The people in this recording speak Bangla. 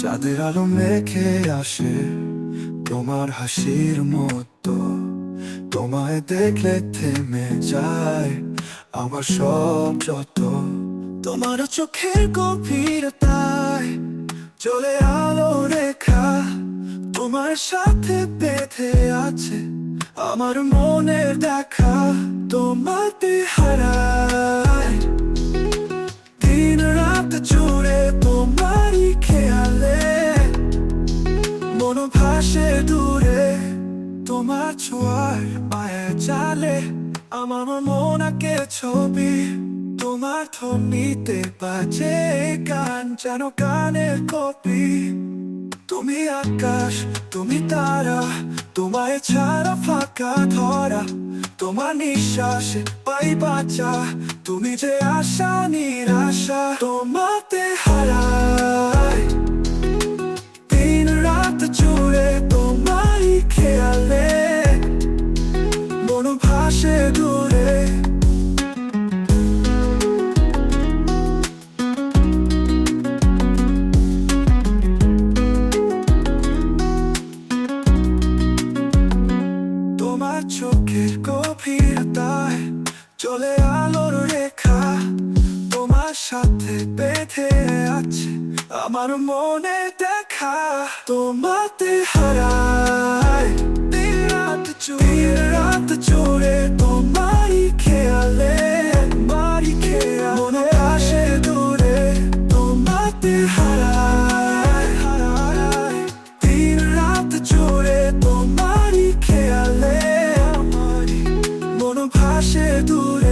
চাঁদের আলো মেখে আসে তোমার হাসির মতো। তোমায় দেখলে থেমে যায় আমার সব যত। তোমার চোখের গভীরতায় চলে আলো রেখা তোমার সাথে বেঁধে আছে আমার মনের দেখা। তোমাতে হারায় ভাসে দূরে তোমার ছোঁয়ার মায়া জালে আমার মন আঁকে ছবি, তোমার ধ্বনিতে বাজে গান যেন গানের কপি। তুমি আকাশ, তুমি তারা, তোমায় ছাড়া ফাঁকা ধরা, তোমার নিঃশ্বাসে পাই বাঁচা, তুমি যে আশা, নিরাশা, তোমাতে চোখের গভীরতায় চলে আলোর রেখা। তোমার সাথে বেঁধে আছে আমার মনে দেখা। তোমাতে হারায় ভাসে দূরে